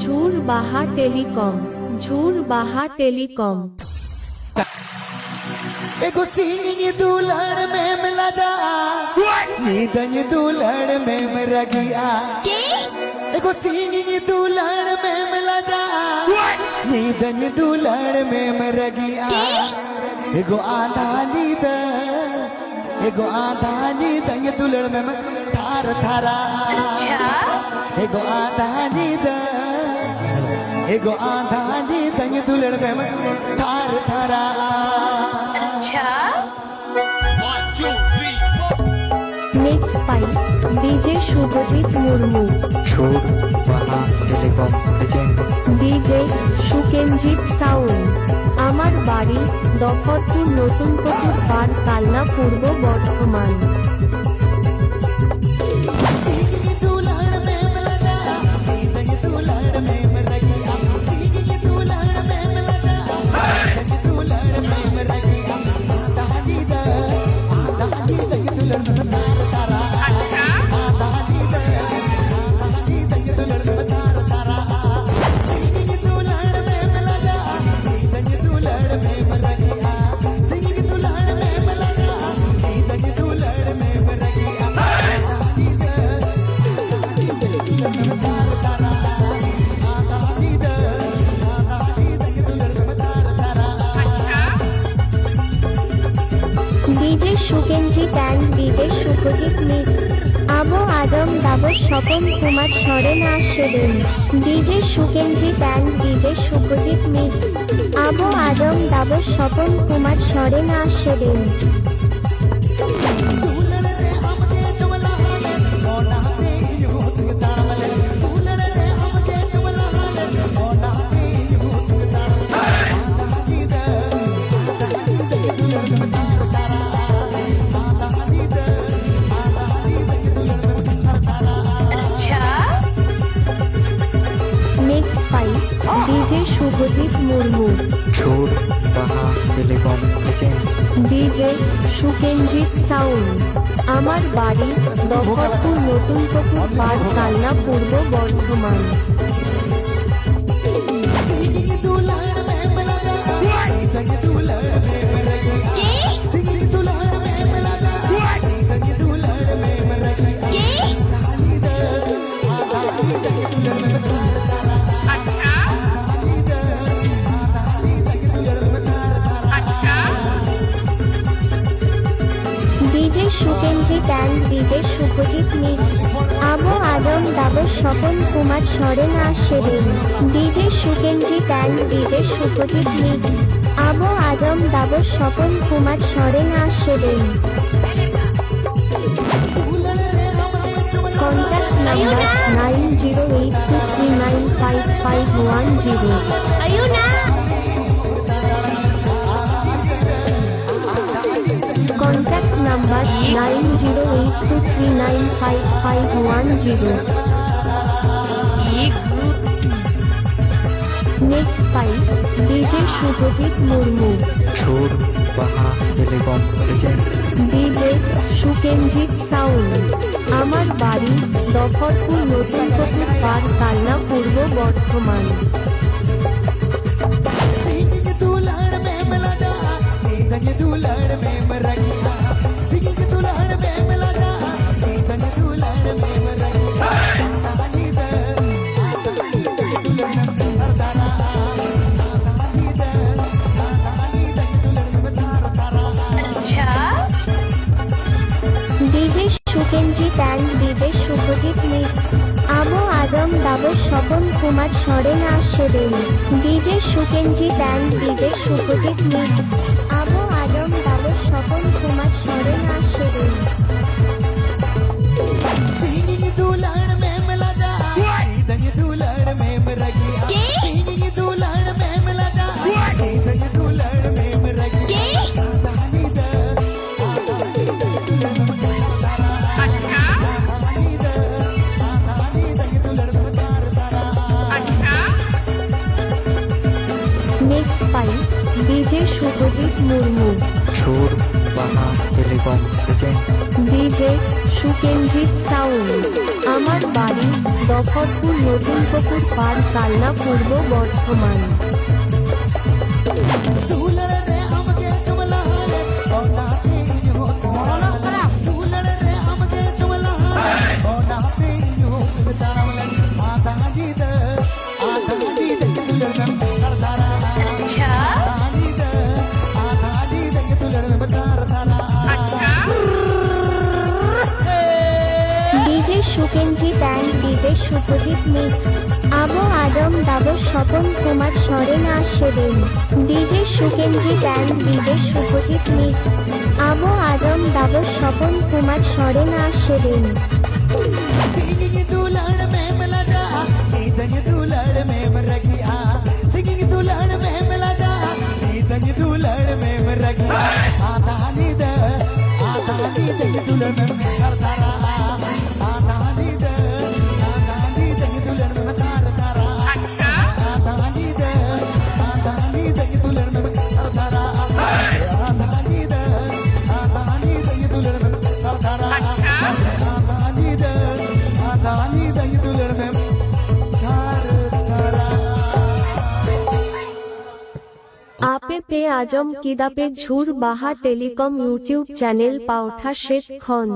झूर बाहा टेलीकॉम झूर बाहा टेलीकॉम। एगो सिंगिंग दुल्हन में मिला जा निदन दुल्हन में मरा गया एगो सिंगिंग दुल्हन में मिला जा निदन दुल्हन में मेरा गया एगो आधा निदन एगो आधा निदन दुल्हन में थार थारा। अच्छा। एगो आधा निदन एगो आधा नीदन दुल्हन में मैं थार थारा One, two, three, four. Next পাই ডিজে শুভজিৎ মুর্মু সুর বাহা telecom agent DJ Sukenjit sound আমার বাড়ি দফরপুর নতুন পুকুর পার Kalna Purba Bardhaman DJ Sukenjit and DJ Sukhjit meet আবো আজম দাবর স্বপন কুমার সরেন আর সেদিন DJ Sukenjit and DJ Subhajit meet আবো আজম দাবর স্বপন কুমার সরেন আর সেদিন Subhajit Murmu. Sur Baha telecom DJ Sukenjit sound আমার বাড়ি দফরপুর নতুন পুকুর পার Kalna Purba Bardhaman. Sukenjit and DJ Subhajit meet Abu আজম দাবর স্বপন কুমার সরেন আর সেদিন DJ Sukenjit and DJ Subhajit meet Abu আজম দাবর স্বপন কুমার সরেন আর সেদিন contact number nine zero eight two three nine five five one zero. number nine zero eight two three nine five five one zero next পাই DJ Subhajit Murmu Sur বাহা telecom agent DJ Sukenjit sound আমার বাড়ি দফরপুর নতুন পুকুর পার কালনা পূর্ব বর্ধমান दुल्हन में मिला जा सीधन दुल्हन में मेरा আজম দাবর স্বপন কুমার সরেন আর সেদিন। DJ Sukenjit and DJ Subhajit meet Abu আজম দাবর স্বপন কুমার সরেন আর সেদিন। DJ Subhajit Murmu. Sur Baha telecom agent. DJ Sukenjit sound আমার বাড়ি দফরপুর নতুনপুকুর পার Kalna Purba Bardhaman. DJ Sukenji band DJ Subhajit mix Abu Azam Dabar Swapan Kumar Soren আর সেদিন DJ Sukenji band DJ Subhajit mix Abu Azam Dabar Swapan Kumar Soren আর সেদিন singing दुलहन में मिला जा नीतंग दुलहन में मरगिया singing दुलहन में मिला जा नीतंग दुलहन में मरगिया आधा नीद आधा नीद दुलहन में পে আজম কিদাপে ঝুর বাহা টেলিকম ইউটিউব চ্যানেল পাওঠা শেখ খন।